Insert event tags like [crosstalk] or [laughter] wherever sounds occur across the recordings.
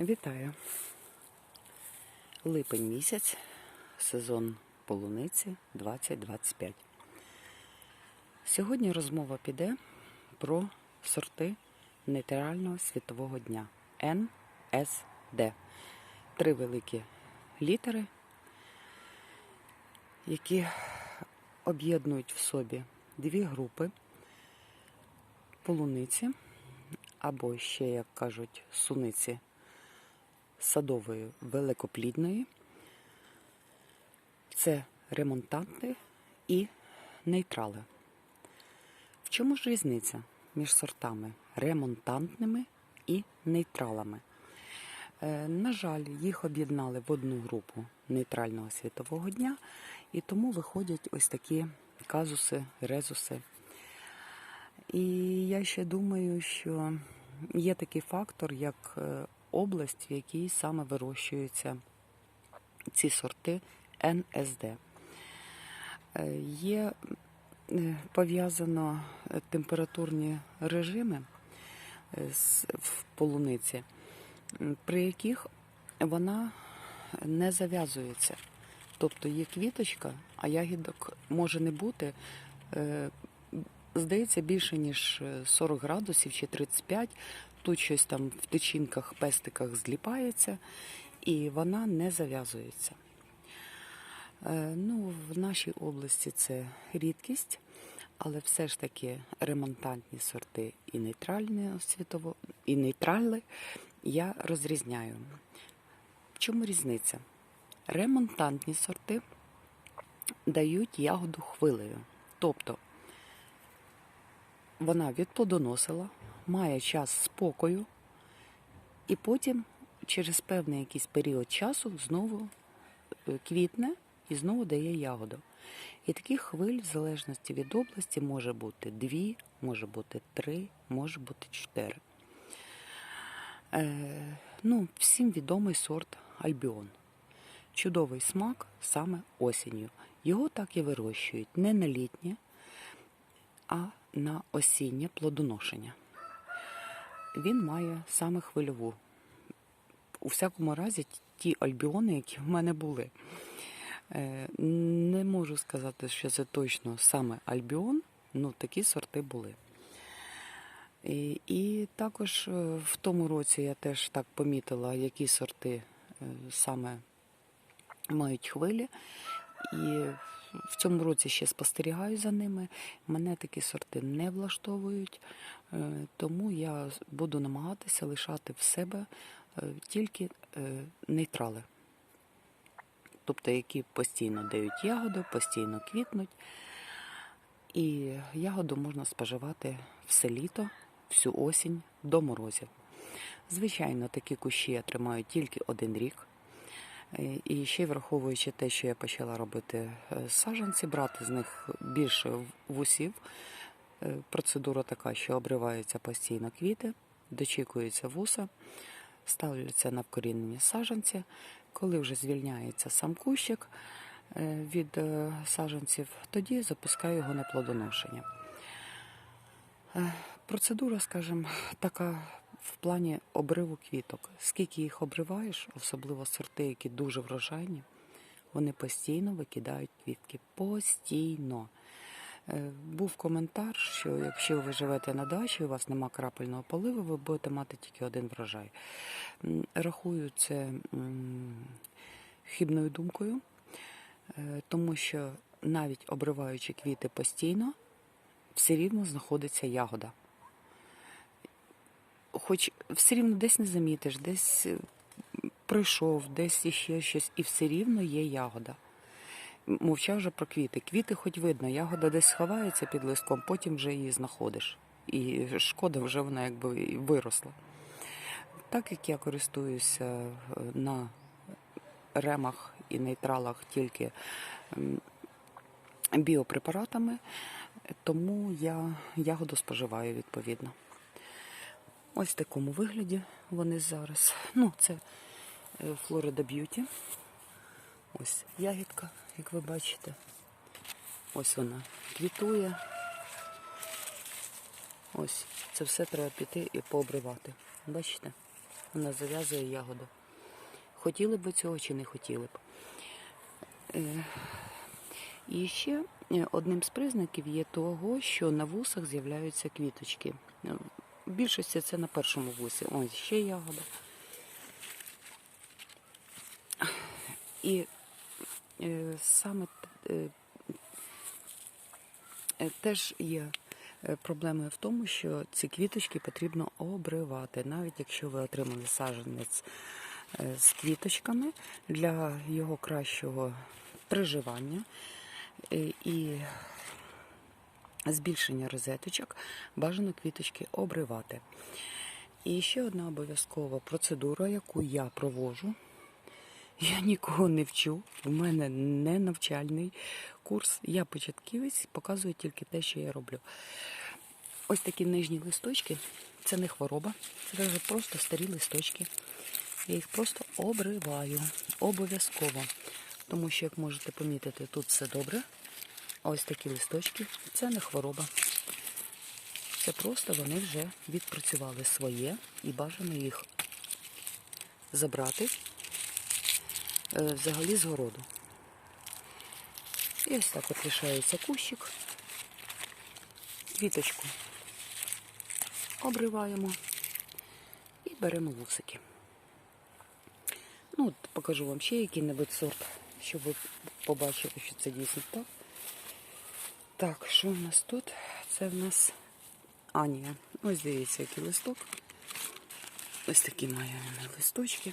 Вітаю. Липень місяць, сезон полуниці 2025. Сьогодні розмова піде про сорти нейтрального світового дня НСД. Три великі літери, які об'єднують в собі дві групи полуниці або ще, як кажуть, суниці садової великоплідної. Це ремонтанти і нейтрали. В чому ж різниця між сортами ремонтантними і нейтралами? Е, На жаль, їх об'єднали в одну групу нейтрального світового дня, і тому виходять ось такі казуси, резуси. І я ще думаю, що є такий фактор, як е, область, в якій саме вирощуються ці сорти НСД. Е, Є е, пов'язано температурні режими е, в полуниці, при яких вона не зав'язується. Тобто є квіточка, а ягідок може не бути. Здається, більше ніж е, 40 градусів чи 35. Тут щось там в тичинках, пестиках зліпається, і вона не зав'язується. Е, Ну, в нашій області це рідкість, але все ж таки ремонтантні сорти і нейтральні світово, і нейтрали я розрізняю. В чому різниця? Ремонтантні сорти дають ягоду хвилею. Тобто вона відплодоносила, має час спокою, і потім через певний якийсь період часу знову е, квітне і знову дає ягоду. І таких хвиль, в залежності від області, може бути дві, може бути три, може бути чотири. Е, ну, всім відомий сорт Альбіон. Чудовий смак саме осінню. Його так і вирощують не на літнє, а на осіннє плодоношення. Він має саме хвильову. У всякому разі, ті альбіони, які в мене були. Е, Не можу сказати, що це точно саме альбіон, ну такі сорти були. І, і також е, в тому році я теж так помітила, які сорти е, саме мають хвилі. І в цьому році ще спостерігаю за ними. Мене такі сорти не влаштовують, тому я буду намагатися лишати в себе е, тільки е, нейтрали. Тобто, які постійно дають ягоду, постійно квітнуть. І ягоду можна споживати все літо, всю осінь до морозів. Звичайно, такі кущі я тримаю тільки один рік. Е, І ще враховуючи те, що я почала робити е, саджанці, брати з них більше вусів. Е, Процедура така, що обриваються постійно квіти, дочікуються вуса, ставляться на вкорінені саджанці. Коли вже звільняється сам кущик е, від е, саджанців, тоді запускаю його на плодоношення. Процедура, скажімо, така в плані обриву квіток. Скільки їх обриваєш, особливо сорти, які дуже врожайні, вони постійно викидають квітки. Постійно. Е, Був коментар, що якщо ви живете на дачі, у вас нема крапельного поливу, ви будете мати тільки один врожай. Рахую це хибною думкою, е, тому що навіть обриваючи квіти постійно, все рівно знаходиться ягода. Хоч все рівно десь не замітиш, десь е, пройшов, десь іще щось, і все рівно є ягода. Мовчав вже про квіти. Квіти хоч видно, ягода десь сховається під листком, потім вже її знаходиш. І шкода вже вона якби виросла. Так як я користуюся е, на ремах і нейтралах тільки біопрепаратами, тому я ягоду споживаю відповідно. Ось в такому вигляді вони зараз. Ну, це е, Florida Beauty. Ось ягідка, як ви бачите. Ось вона квітує. Ось це все треба піти і пообривати. Бачите? вона зав'язує ягоду. Хотіли б цього чи не хотіли б. Е, І ще е, одним з признаків є того, що на вусах з'являються квіточки. Е, В більшості це на першому вусі. Ось ще ягода. І саме е, е, теж є е, проблемою в тому, що ці квіточки потрібно обривати, навіть якщо ви отримали саджанець е, з квіточками для його кращого приживання е, і збільшення розеточок, бажано квіточки обривати. І ще одна обов'язкова процедура, яку я проводжу. Я нікого не вчу, в мене не навчальний курс. Я початківець, показую тільки те, що я роблю. Ось такі нижні листочки це не хвороба, це вже просто старі листочки. Я їх просто обриваю обов'язково. Тому що, як можете помітити, тут все добре. А ось такі листочки це не хвороба. Це просто вони вже відпрацювали своє і бажано їх забрати взагалі з городу. І ось так от лишається кущик. Квіточку обриваємо і беремо вусики. Ну, от покажу вам ще який-небудь сорт, щоб ви побачили, що це дійсно так. Так, що в нас тут? Це в нас Анія. Ось дивіться, який листок. Ось такі має листочки.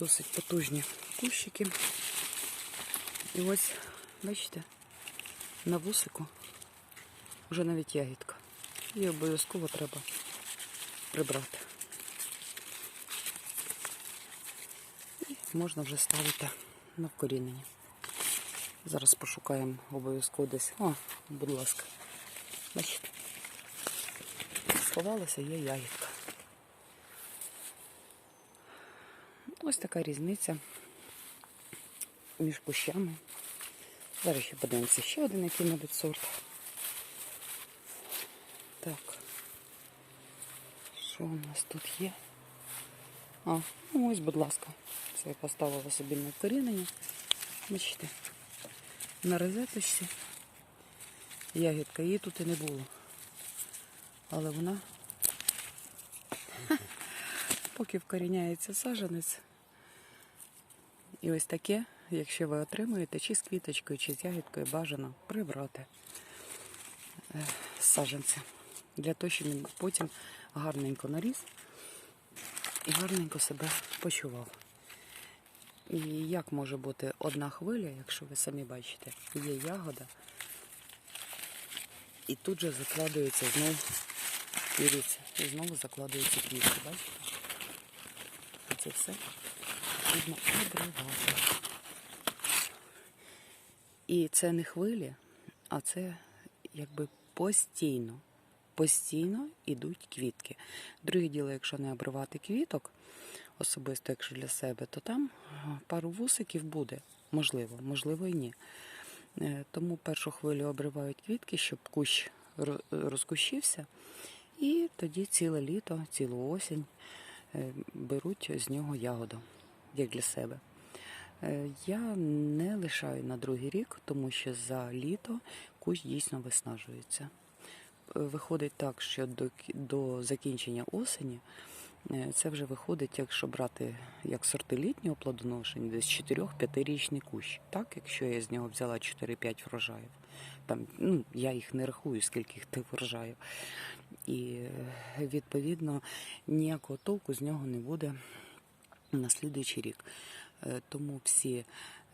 Досить потужні кущики. І ось, бачите, на вусику вже навіть ягідка. І обов'язково треба прибрати. І можна вже ставити на вкорінення. Зараз пошукаємо обов'язково десь. О, будь ласка. Бачите? Сховалася, є ягідка. Ось така різниця між кущами. Зараз ще подивимося ще один який-небудь сорт. Так. Що у нас тут є? А, ну ось, будь ласка. Це я поставила собі на вкорінення. Бачите, на розеточці ягідка, її тут і не було. Але вона, поки вкоріняється саженець, і ось таке, якщо ви отримуєте, чи з квіточкою, чи з ягідкою, бажано прибрати е, з саджанця. Для того, щоб він потім гарненько наріс і гарненько себе почував. І як може бути одна хвиля, якщо ви самі бачите, є ягода, і тут же закладується знову, дивіться, і знову закладується квітки, бачите? Це все потрібно обривати. І це не хвилі, а це якби постійно. Постійно йдуть квітки. Друге діло, якщо не обривати квіток, особисто якщо для себе, то там пару вусиків буде. Можливо, можливо і ні. Е, Тому першу хвилю обривають квітки, щоб кущ розкущився. І тоді ціле літо, цілу осінь е, беруть з нього ягоду, як для себе. Е, Я не лишаю на другий рік, тому що за літо кущ дійсно виснажується. Е, Виходить так, що до, до закінчення осені е, це вже виходить, якщо брати як сорти літнього плодоношення, десь 4-5-річний кущ. Так, якщо я з нього взяла 4-5 врожаїв. Там, ну, я їх не рахую, скільки їх тих врожаїв. І відповідно ніякого толку з нього не буде на слідуючий рік. Е, Тому всі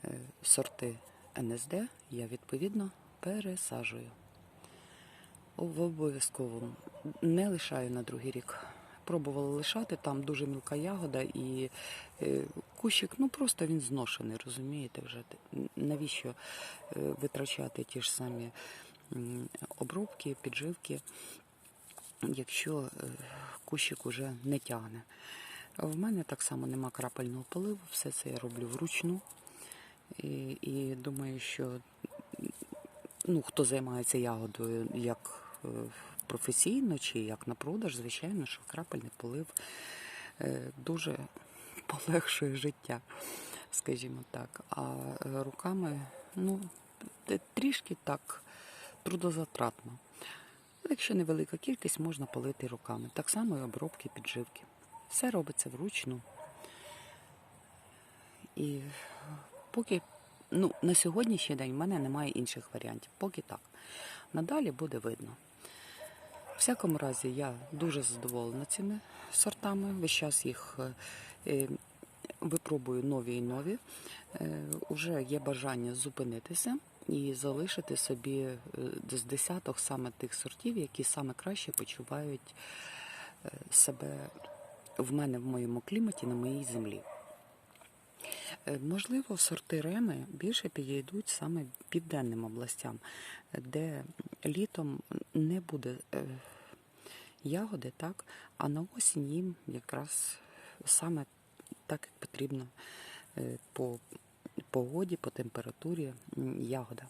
е, сорти НСД я відповідно пересаджую. В обов'язково не лишаю на другий рік. Пробувала лишати, там дуже мілка ягода і е, кущик, ну просто він зношений, розумієте вже. Навіщо витрачати ті ж самі обробки, підживки, якщо кущик уже не тягне. В мене так само нема крапельного поливу, все це я роблю вручну. І, і думаю, що ну, хто займається ягодою як е, професійно чи як на продаж, звичайно, що крапельний полив е, дуже [laughs] полегшує життя, скажімо так. А е, руками, ну, трішки так трудозатратно. Якщо невелика кількість, можна полити руками. Так само і обробки підживки. Все робиться вручну. І поки ну, на сьогоднішній день в мене немає інших варіантів. Поки так. Надалі буде видно. В всякому разі, я дуже задоволена цими сортами. Весь час їх е, е, випробую нові і нові. Е, Уже є бажання зупинитися і залишити собі з десяток саме тих сортів, які саме краще почувають себе в мене в моєму кліматі на моїй землі. Е, Можливо, сорти реми більше підійдуть саме південним областям, де літом не буде е, ягоди, так, а на осінь їм якраз саме так, як потрібно е, по погоді, по температурі ягода.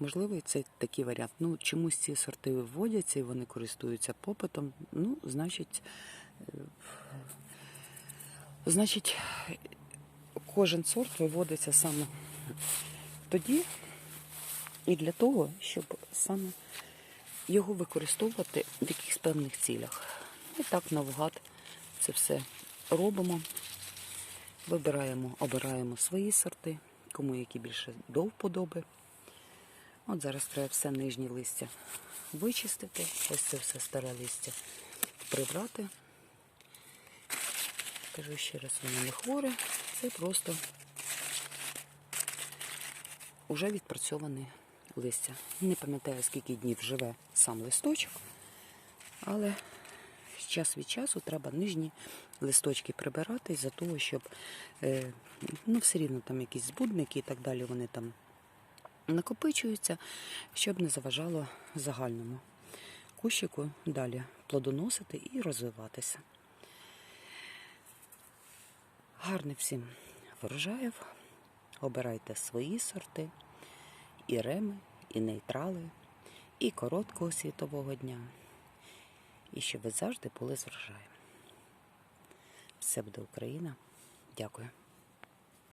Можливо, і це такий варіант. Ну, чомусь ці сорти вводяться і вони користуються попитом. Ну, значить, значить, кожен сорт виводиться саме тоді і для того, щоб саме його використовувати в якихось певних цілях. І так навгад це все робимо. Вибираємо, обираємо свої сорти, кому які більше до вподоби. От зараз треба все нижнє листя вичистити. Ось це все старе листя прибрати. Кажу ще раз, воно не хворе, це просто вже відпрацьоване листя. Не пам'ятаю, скільки днів живе сам листочок, але час від часу треба нижні листочки прибирати за того, щоб е, ну, все рівно там якісь збудники і так далі, вони там накопичуються, щоб не заважало загальному кущику далі плодоносити і розвиватися. Гарних всім врожаїв. Обирайте свої сорти, і реми, і нейтрали, і короткого світового дня. І щоб ви завжди були з врожаєм. Все буде Україна. Дякую.